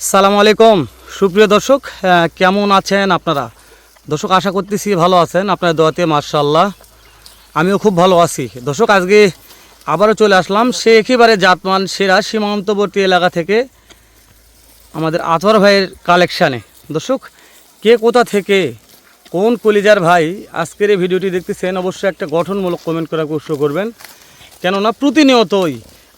সালাম আলাইকুম। সুপ্রিয় দর্শক কেমন আছেন আপনারা? দর্শক, আশা করতেছি ভালো আছেন আপনার দোয়াতে মার্শাল্লাহ আমিও খুব ভালো আছি। দর্শক, আজকে আবারও চলে আসলাম সে একেবারে জাতমান সেরা সীমান্তবর্তী এলাকা থেকে আমাদের আতর ভাইয়ের কালেকশানে। দর্শক, কে কোথা থেকে কোন কলিজার ভাই আজকের এই ভিডিওটি দেখতেছেন, অবশ্যই একটা গঠনমূলক কমেন্ট করে উৎস করবেন। কেননা প্রতিনিয়তই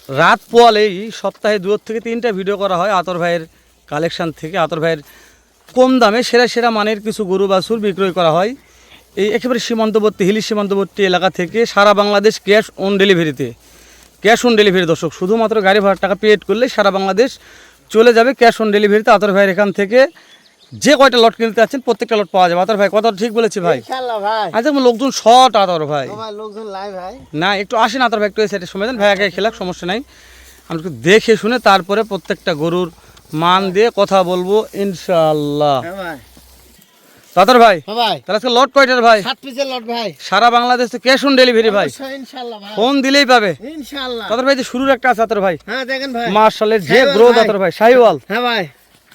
রাত পোয়ালেই সপ্তাহে দু থেকে তিনটা ভিডিও করা হয় আতর ভাইয়ের কালেকশান থেকে আতর ভাইয়ের কম দামে সেরা সেরা মানের কিছু গরু বাছুর বিক্রয় করা হয়। এই একেবারে সীমান্তবর্তী হিলি সীমান্তবর্তী এলাকা থেকে সারা বাংলাদেশ ক্যাশ অন ডেলিভারিতে। ক্যাশ অন ডেলিভারি দর্শক শুধুমাত্র গাড়ি ভাড়ার টাকা পেড করলে সারা বাংলাদেশ চলে যাবে ক্যাশ অন ডেলিভারিতে। আতর ভাইয়ের এখান থেকে যে কয়টা লট কিনতে আছেন প্রত্যেকটা লট পাওয়া যাবে। আতর ভাই কথা ঠিক বলেছি ভাই? আচ্ছা লোকজন শট আতর ভাই। না একটু আসেন আতর ভাই একটু সাইডে সময় দেন। ভাই আগে খেলাক সমস্যা নাই। আমি একটু দেখে শুনে তারপরে প্রত্যেকটা গরুর মান দিয়ে কথা বলব ইনশাআল্লাহ। হ্যাঁ ভাই। ভাই হ্যাঁ তাহলে আজকে লট কয়টার ভাই? সাত পিসের লট ভাই। সারা বাংলাদেশ তো ক্যাশ অন ডেলিভারি ভাই ইনশাআল্লাহ ভাই। ফোন দিলেই পাবে। ইনশাআল্লাহ। তাতর ভাই যে শুরুর একটা আছে ভাই। হ্যাঁ দেখেন ভাই। মার্শালের যে ভাই। হ্যাঁ ভাই।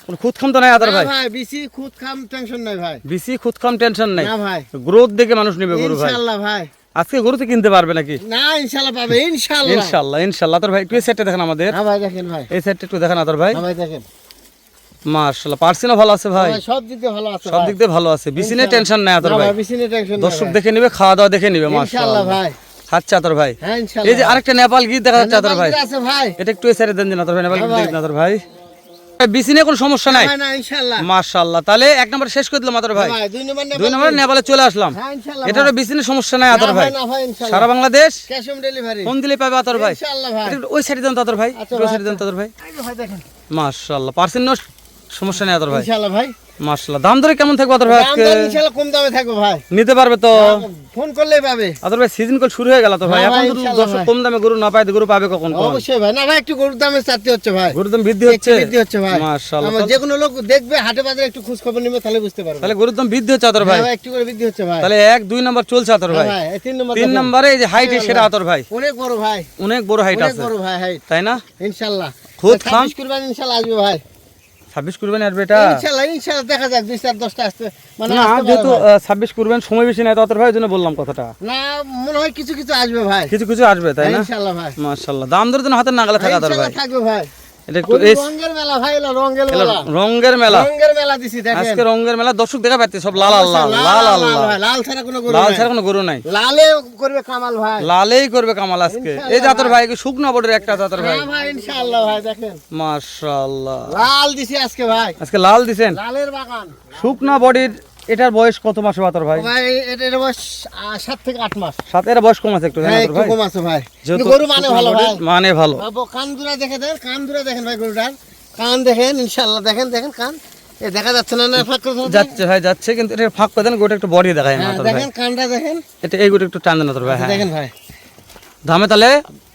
কোনো খুদখাম তো নাই আতর না ভাই? ভাই বেশি খুদ খাম টেনশন নাই ভাই। বেশি খুদখাম টেনশন নাই। না ভাই। গ্রোথ দেখে মানুষ নেবে গরু ভাই। ইনশাআল্লাহ ভাই। আজকে গরু তো কিনতে পারবে নাকি? না ইনশাআল্লাহ পাবে ইনশাআল্লাহ ইনশাল্লাহ ইনশাল্লাহ। আতর ভাই একটু এই সেটটা দেখেন আমাদের। হ্যাঁ ভাই দেখেন ভাই। এই সেটটা একটু দেখেন আতর ভাই। হ্যাঁ ভাই দেখেন। পার্সিনও ভালো আছে ভাই। সব দিক দিয়ে ভালো আছে সব দিক দিয়ে ভালো আছে। বিসিনে টেনশন নাই আতর না ভাই। বেশি টেনশন দর্শক দেখে নিবে খাওয়া দাওয়া দেখে নিবে ইনশাআল্লাহ মার্শাল্লাহ ভাই। আতর ভাই। হ্যাঁ এই যে আরেকটা নেপাল গীত দেখা যাচ্ছে আতর ভাই। এটা একটু সাইডে দেন আতর ভাই নেপাল হ্যাঁ গীত আতর ভাই। বিসিনে কোনো সমস্যা নাই। ভাই মার্শাল্লাহ তাহলে এক নম্বর শেষ করে দিলাম আদর ভাই। ভাই দুই নম্বর নেপালে। চলে আসলাম। এটা ইনশাআল্লাহ এটারও বিসিনে সমস্যা নাই আদর ভাই। সারা Bangladesh cash on delivery. Phone দিলে পাবে আতর ভাই। এটা ওই সাইডে দেন তো আতর ভাই। আচ্ছা ওই সাইডে দেন তো আতর ভাই। মার্শাল্লাহ পার্সেন্ট সমস্যা নেই আদর ভাই। ইনশাআল্লাহ ভাই। মার্শাল্লাহ দাম ধরে কেমন থাকবে আতর ভাই দাম আজকে? দর ইনশাআল্লাহ কম দামে থাকবে ভাই। নিতে পারবে তো? ফোন করলেই পাবে। আতর ভাই সিজন কল শুরু হয়ে গেল তো ভাই। হ্যাঁ এখন তো দর্শক কম দামে গরু না পায় গরু পাবে কখন কখন? অবশ্যই ভাই। না ভাই একটু গরুর দামে চারতে হচ্ছে ভাই। গরুর দাম বৃদ্ধি হচ্ছে? বৃদ্ধি হচ্ছে ভাই। মাশাআল্লাহ। আমার যে কোনো লোক দেখবে হাটে বাজারে একটু খোঁজ খবর নেবে তাহলে বুঝতে পারবে। তাহলে গরুর দাম বৃদ্ধি হচ্ছে আতর ভাই। হ্যাঁ একটু করে বৃদ্ধি হচ্ছে ভাই। তাহলে এক দুই নাম্বার চলছে হ্যাঁ ভাই। তিন নম্বর তিন। নাম্বারে এই যে হাইট সেটা আতর ভাই। অনেক বড় ভাই। অনেক বড় হাইট অনেক বড় ভাই হাই তাই না? ইনশাআল্লাহ। খুদ খাম। ইনশাআল্লাহ আসবে ভাই। ছাব্বিশ করবেন আসবে এটা ইনশাআল্লাহ ইনশাআল্লাহ দেখা যাক দুই চার দশটা আসতে মানে না যেহেতু ছাব্বিশ করবেন সময় বেশি নাই তো ভাই জন্য বললাম কথাটা। না মনে হয় কিছু কিছু আসবে ভাই। কিছু কিছু আসবে তাই না? ইনশাআল্লাহ ভাই। মাশাআল্লাহ। দাম ধরে যেন হাতের নাগালে থাকা ভাই। থাকবে ভাই। এটা একটু রঙের মেলা ভাই রঙের মেলা। রঙের মেলা। রঙের মেলা দিছি দেখেন। আজকে রঙের মেলা দর্শক দেখা পাচ্ছে সব লাল লাল লাল লাল লাল লাল ভাই, লাল ছাড়া কোনো গরু লাল নাই। ছাড়া কোনো গরু নাই। লালে করবে কামাল ভাই। লালেই করবে কামাল আজকে। এই ভাই। কি শুকনো বড়ের একটা ভাই। হ্যাঁ ভাই ইনশাআল্লাহ ভাই দেখেন। মাশাআল্লাহ। লাল দিছি আজকে ভাই। আজকে লাল দিছেন? লালের বাগান। শুকনা বডির এটার বয়স কত মাস হবে আতর ভাই ভাই এটা এটা বয়স আহ, সাত থেকে আট মাস। সাথে এর বয়স কম আছে একটু হ্যাঁ একটু ভাই? কম আছে ভাই। গরু মানে ভালো ভাই। মানে ভালো। বাবু, কান দুরা দেখে দেন কান দুরা দেখেন ভাই গরুটার। কান দেখেন ইনশাআল্লাহ দেখেন দেখেন কান। এ দেখা যাচ্ছে না না ফাঁক করে যাচ্ছে ভাই যাচ্ছে কিন্তু এটা ফাঁক করে দেন গোটা একটু বডি দেখায় না হ্যাঁ, ভাই দেখেন কানটা দেখেন। এটা এই গোটা একটু টান দেন ভাই হ্যাঁ। দেখেন ভাই। দামে তাহলে?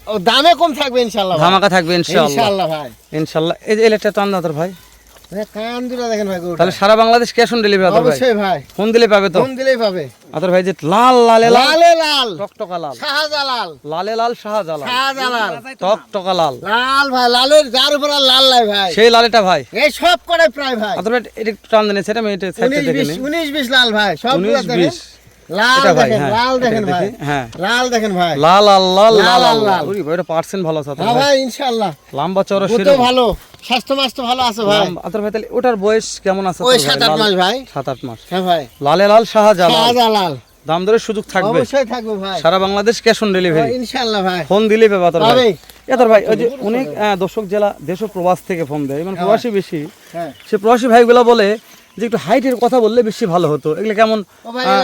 ও দামে কম থাকবে ইনশাআল্লাহ। ধামাকা থাকবে ইনশাআল্লাহ। ইনশাআল্লাহ ভাই। ইনশাআল্লাহ এই যে এলেটটা টান আতর ভাই ভাই, কান দুরা দেখেন ভাই তাহলে সারা বাংলাদেশ ক্যাশ অন ডেলিভারি ভাই। অবশ্যই ভাই। ফোন দিলে পাবে তো? ফোন দিলেই পাবে। আতর ভাই যে লাল লালে লাল। লালে লাল। টকটকা লাল। শাহজালাল। লালে লাল শাহজালাল। শাহজালাল। টকটকা লাল। লাল ভাই লালের যার উপর লাল লাই ভাই। সেই লালেটা ভাই। এই সব করে প্রায় ভাই। আতর ভাই এটা একটু টান দেন সেটা আমি এটা সাইডটা উনিশ দেখে বিশ নিই। উনিশ বিশ লাল ভাই সব লাল দেখেন হ্যাঁ লাল দেখেন ভাই। হ্যাঁ। লাল দেখেন ভাই। লাল লাল লাল লাল, লাল লাল, লাল লাল। ওরে ভাই এটা পার্সেন্ট ভালো আছে হ্যাঁ ভাই ভাই ইনশাআল্লাহ। লম্বা চওড়া ওতো ভালো স্বাস্থ্য মাস্তো ভালো আছে ভাই। আতর ভাই তাহলে ওটার বয়স কেমন আছে? ওই আতর সাত ভাই? আট লাল- মাস ভাই। সাত আট মাস। হ্যাঁ ভাই। লালে লাল শাহজালাল। শাহজালাল। দাম দরের সুযোগ থাকবে। অবশ্যই থাকবে ভাই। সারা বাংলাদেশ ক্যাশ অন ডেলিভারি। ইনশাআল্লাহ ভাই। ফোন পাবে আতর ভাই। এতর ভাই ওই যে অনেক আহ, দর্শক জেলা দেশ প্রবাস থেকে ফোন দেয়। মানে প্রবাসী বেশি। হ্যাঁ। সে প্রবাসী ভাইগুলো বলে যে একটু হাইটের কথা বললে বেশি ভালো হতো। এগুলো কেমন?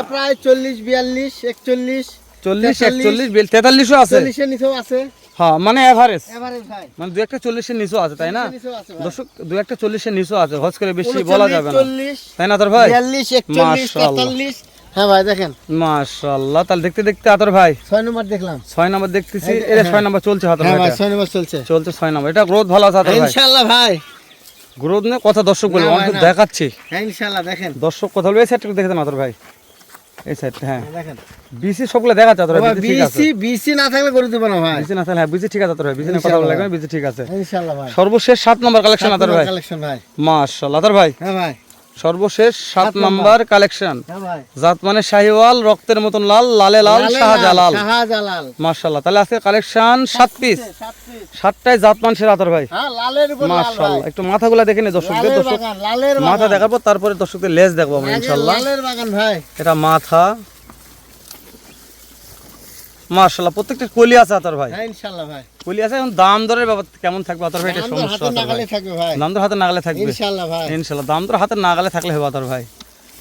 প্রায় চল্লিশ বিয়াল্লিশ একচল্লিশ চল্লিশ একচল্লিশ তেতাল্লিশও আছে? চল্লিশের নিচেও আছে। হ্যাঁ মানে এভারেজ মানে দু একটা চল্লিশের নিচেও আছে তাই না। দর্শক দু একটা চল্লিশের নিচেও আছে হজ করে বেশি বলা যাবে না। তাই না তোর ভাই? হ্যাঁ ভাই দেখেন। মাশাআল্লাহ তাহলে দেখতে দেখতে আতর ভাই। ছয় নম্বর দেখলাম। ছয় নম্বর দেখতেছি এই যে- এটা হ্যাঁ। ছয় নম্বর চলছে হাতের হ্যাঁ ভাই নম্বর চলছে। চলছে ছয় নম্বর এটা গ্রোথ ভালো আছে হাতের ভাই। ইনশাআল্লাহ ভাই। গ্রোথ নিয়ে কথা দর্শক আমি দেখাচ্ছি। হ্যাঁ ইনশাআল্লাহ দেখেন। দর্শক কথা বলব এই দেখে দেন আতর ভাই। এই সাইডটা হ্যাঁ। দেখেন। বিসি সবগুলো দেখা যাচ্ছে তোর বাবা, বিসি বিসি না থাকলে করে দিব না ভাই। বিসি না থাকলে হ্যাঁ বিসি ঠিক আছে তোর ভাই বিসি না কথা বলা লাগবে বিসি ঠিক আছে। ইনশাআল্লাহ ভাই। সর্বশেষ সাত নম্বর কালেকশন আতার ভাই। কালেকশন ভাই। মাশাআল্লাহ আতার ভাই। হ্যাঁ ভাই। সর্বশেষ সাত নাম্বার। কালেকশন। হ্যাঁ জাত মানে শাহিওয়াল রক্তের মতন লাল লালে লাল শাহজালাল। মার্শাল্লাহ তাহলে আজকে কালেকশন সাত পিস সাতটায় জাত মান সেরা আতার ভাই। মার্শাল্লাহ উপর লাল একটু মাথাগুলা দেখে নে দর্শকদের। দর্শক মাথা দেখাবো দেখার পর তারপরে দর্শকদের লেজ দেখব আমরা ভাই। এটা মাথা। মাশাআল্লাহ প্রত্যেকটা কলি আছে আতর ভাই। হ্যাঁ ইনশাআল্লাহ ভাই। কলি আছে এখন দাম দরের ব্যাপার কেমন থাকবে আতর ভাই? এটা সমস্যা ভাই। নাগালে থাকবে ভাই। দাম দর হাতে নাগালে থাকবে। ইনশাআল্লাহ ভাই। ইনশাআল্লাহ দাম দর হাতে নাগালে থাকলে হবে আতর ভাই।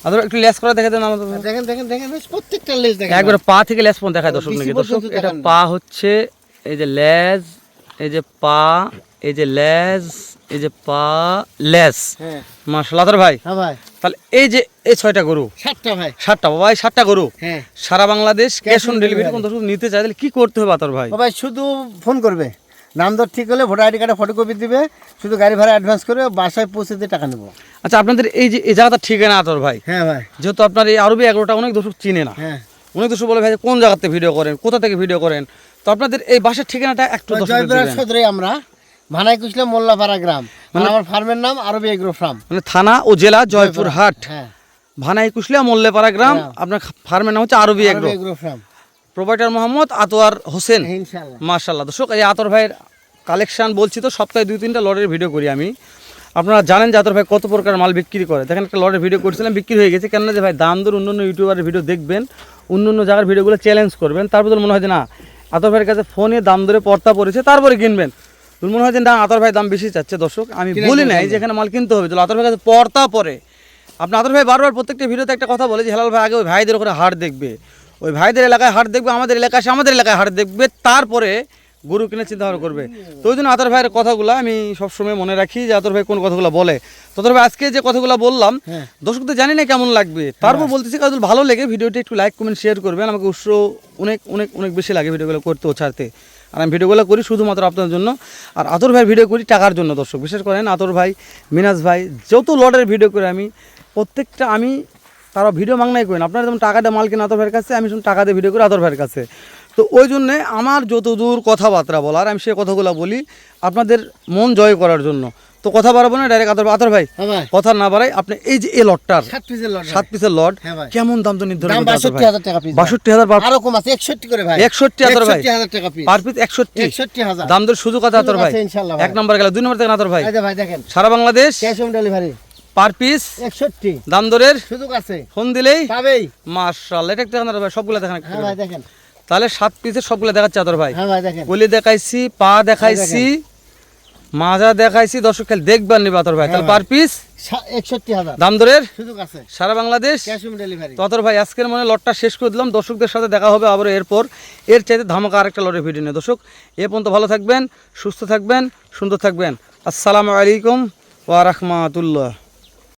আতর একটু লেস করে দেখে দেন আমাদের দেখেন দেখেন দেখেন প্রত্যেকটা লেজ দেখেন একবার পা থেকে লেস পর্যন্ত দেখায় দর্শক নাকি। দর্শক এটা পা হচ্ছে এই যে লেজ এই যে পা এই যে লেজ এই যে পা লেস। হ্যাঁ। মাশাআল্লাহ আতর ভাই। হ্যাঁ ভাই। তাহলে এই যে এই ছয়টা গরু সাতটা ভাই। সাতটা বাবা এই সাতটা গরু হ্যাঁ। সারা বাংলাদেশ ক্যাশ অন ডেলিভারি কোন দর্শক নিতে চাই তাহলে কি করতে হবে আতর ভাই? ভাই শুধু ফোন করবে। নাম দর ঠিক হলে ভোটার আইডি কার্ডে ফটোকপি দিবে শুধু গাড়ি ভাড়া অ্যাডভান্স করে বাসায় পৌঁছে দিয়ে টাকা নেব। আচ্ছা আপনাদের এই যে এই জায়গাটা ঠিকানা আতর ভাই? হ্যাঁ ভাই। যেহেতু আপনার এই আরবি এগারোটা অনেক দর্শক চিনে না। হ্যাঁ। অনেক দর্শক বলে ভাই কোন জায়গাতে ভিডিও করেন কোথা থেকে ভিডিও করেন? তো আপনাদের এই বাসার ঠিকানাটা একটু জয়পুরহাট সদরে আমরা ভানাই কুচলে মোল্লাপাড়া গ্রাম। আর আমার ফার্মের নাম আরবি এগ্রো ফার্ম। মানে থানা ও জেলা জয়পুরহাট হ্যাঁ। ভানাই কুশলিয়া মোল্লেপাড়া গ্রাম। আপনার ফার্মের নাম হচ্ছে Arabi agro. Farm. Provider Mohammad Atoar Hossain. ইনশাআল্লাহ। মার্শাল্লাহ দর্শক এই আতর ভাইয়ের কালেকশন বলছি তো সপ্তাহে দুই তিনটা লটের ভিডিও করি আমি। আপনারা জানেন যে আতর ভাই কত প্রকার মাল বিক্রি করে। দেখেন একটা লটের ভিডিও করছিলাম বিক্রি হয়ে গেছে। কেননা যে ভাই দাম দর অন্য অন্য ইউটিউবারের ভিডিও দেখবেন অন্য অন্য জায়গার ভিডিওগুলো চ্যালেঞ্জ করবেন। তারপর মনে হয় যে না আতর ভাইয়ের কাছে ফোনে দাম ধরে পর্তা পড়েছে তারপরে কিনবেন। তো মনে হয় যে না আতর ভাই দাম বেশি চাচ্ছে দর্শক। আমি বলি নাই যে এখানে মাল কিনতে হবে। তো আতর ভাইয়ের কাছে পর্তা পরে। আপনার আতর ভাই বারবার প্রত্যেকটা ভিডিওতে একটা কথা বলে যে হেলাল ভাই আগে ওই ভাইদের ওখানে হাট দেখবে। ওই ভাইদের এলাকায় হাট দেখবে আমাদের এলাকায় এসে আমাদের এলাকায় হাট দেখবে তারপরে গরু কিনে চিন্তা ভাবনা করবে। তো ওই জন্য আতর ভাইয়ের কথাগুলো আমি সবসময় মনে রাখি যে আতর ভাই কোন কথাগুলো বলে। তো আতর ভাই আজকে যে কথাগুলো বললাম হ্যাঁ। দর্শকদের জানি না কেমন লাগবে। তারপর বলতেছি কাজল ভালো লেগে ভিডিওটি একটু লাইক কমেন্ট শেয়ার করবেন। আমাকে উৎস অনেক অনেক অনেক বেশি লাগে ভিডিওগুলো করতে ও ছাড়তে। আর আমি ভিডিওগুলো করি শুধুমাত্র আপনার জন্য। আর আতর ভাই ভিডিও করি টাকার জন্য, দর্শক। বিশেষ করেন আতর ভাই, মিনাজ ভাই, যত লটের ভিডিও করে আমি, প্রত্যেকটা আমি তারা ভিডিও মাংনাই করেন আপনারা যেমন টাকাটা মাল কেন আতর ভাইয়ের কাছে, আমি শুধু টাকা দিয়ে ভিডিও করি আতর ভাইয়ের কাছে। তো ওই জন্যে আমার যত দূর কথাবার্তা বলার, আমি সে কথাগুলো বলি আপনাদের মন জয় করার জন্য। তো কথা বাড়াবো না ডাইরেক্ট আতর আতর ভাই হ্যাঁ কথা না বাড়াই আপনি এই যে এই লটটার সাত পিসের লট সাত পিসের লট হ্যাঁ কেমন দাম তো নির্ধারণ বাষট্টি ভাই? হাজার টাকা পিস বাষট্টি হাজার আরও কম আছে একষট্টি করে ভাই। একষট্টি হাজার ভাই। টাকা পিস পার পিস একষট্টি। একষট্টি হাজার। দাম দর সুযোগ আছে আতর ভাই। ইনশাআল্লাহ এক নম্বর গেল দুই নম্বর থেকে আতর ভাই। ভাই দেখেন। সারা Bangladesh cash on delivery. Per piece একষট্টি। দাম দরের সুযোগ আছে। ফোন দিলেই পাবেই। মার্শাল এটা একটা ভাই সবগুলো দেখান হ্যাঁ ভাই দেখেন। তাহলে সাত পিসের সবগুলো দেখাচ্ছে আতর ভাই। হ্যাঁ ভাই দেখেন। কলি দেখাইছি পা দেখাইছি মাজা দেখাইছি দর্শক খেল দেখবেন নি বাতর ভাই। তাহলে হ্যাঁ পার পিস একষট্টি হাজার দাম দরের? সুযোগ আছে। সারা বাংলাদেশ? Cash on delivery. তো ভাই আজকের মনে লটটা শেষ করে দিলাম। দর্শকদের সাথে দেখা হবে আবার এরপর। এর চাইতে ধামাকা আরেকটা লটের ভিডিও নিয়ে। দর্শক এ পর্যন্ত ভালো থাকবেন সুস্থ থাকবেন সুন্দর থাকবেন। আসসালামু আলাইকুম ওয়া রাহমাতুল্লাহ।